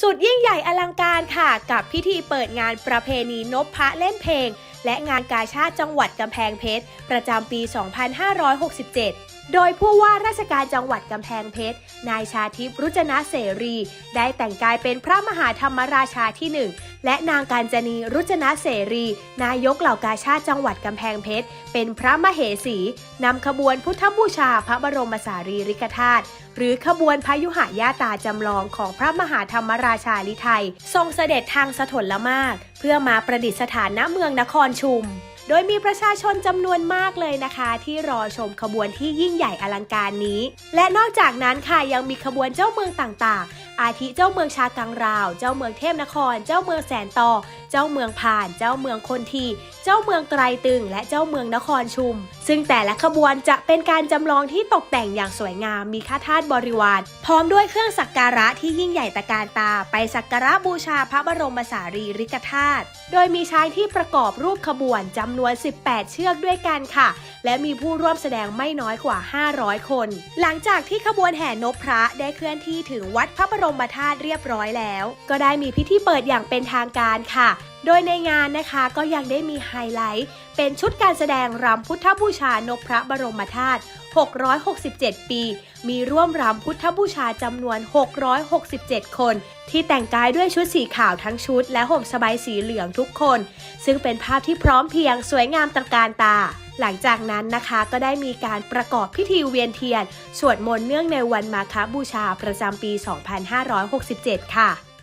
สุดยิ่งใหญ่อลังการค่ะ กับพิธีเปิดงานประเพณีนพพระเล่นเพลง และงานกาชาติจังหวัดกำแพงเพชร ประจำปี 2567 โดยผู้ว่าราชการจังหวัดกำแพงเพชร นายชาทิพย์รุจนะเสรี ได้แต่งกายเป็นพระมหาธรรมราชาที่หนึ่ง และนางการจนีรุจนะเสรี นายกเหล่ากาชาติจังหวัดกำแพงเพชร เป็นพระมเหสีนำขบวนพุทธบูชาพระบรมสารีริกธาตุหรือขบวนพยุหายาตาจำลองของพระมหาธรรมราชาลิไทย ทรงเสด็จทางสถลมาก เพื่อมาประดิษฐานณเมืองนครชุม โดยมีประชาชนจำนวนมากเลยนะคะ ที่รอชมขบวนที่ยิ่งใหญ่อลังการนี้ และนอกจากนั้นค่ะยังมีขบวนเจ้าเมืองต่างๆ อาทิเจ้าเมืองชากังราว เจ้าเมืองเทพนคร เจ้าเมืองแสนต่อ เจ้าเมืองผ่าน เจ้าเมืองคนที เจ้าเมืองไตรตึง และเจ้าเมืองนครชุม ซึ่งแต่ละขบวนจะเป็นการจำลองที่ตกแต่งอย่างสวยงามมีข้าทาสบริวาร พร้อมด้วยเครื่องสักการะที่ยิ่งใหญ่ตะการตา ไปสักการะบูชาพระบรมสารีริกธาตุโดยมีช้างที่ประกอบรูปขบวนจำนวน 18 เชือกด้วยกันค่ะ และมีผู้ร่วมแสดงไม่น้อยกว่า 500 คน หลังจากที่ขบวนแห่นพพระได้เคลื่อนที่ถึงวัดพระบรมธาตุเรียบร้อยแล้ว ก็ได้มีพิธีเปิดอย่างเป็นทางการค่ะ โดยในงานนะคะก็ยังได้มีไฮไลท์ เป็นชุดการแสดงรำพุทธบูชานพพระบรมธาตุ 667 ปี มีร่วมรำพุทธบูชาจำนวน 667 คน ที่แต่งกายด้วยชุดสีขาวทั้งชุด และห่มสบายสีเหลืองทุกคน ซึ่งเป็นภาพที่พร้อมเพียงสวยงามตระการตาหลังจากนั้นนะคะก็ได้มีการประกอบพิธีเวียนเทียน สวดมนต์เนื่องในวันมาฆบูชาประจำปี 2567 ค่ะ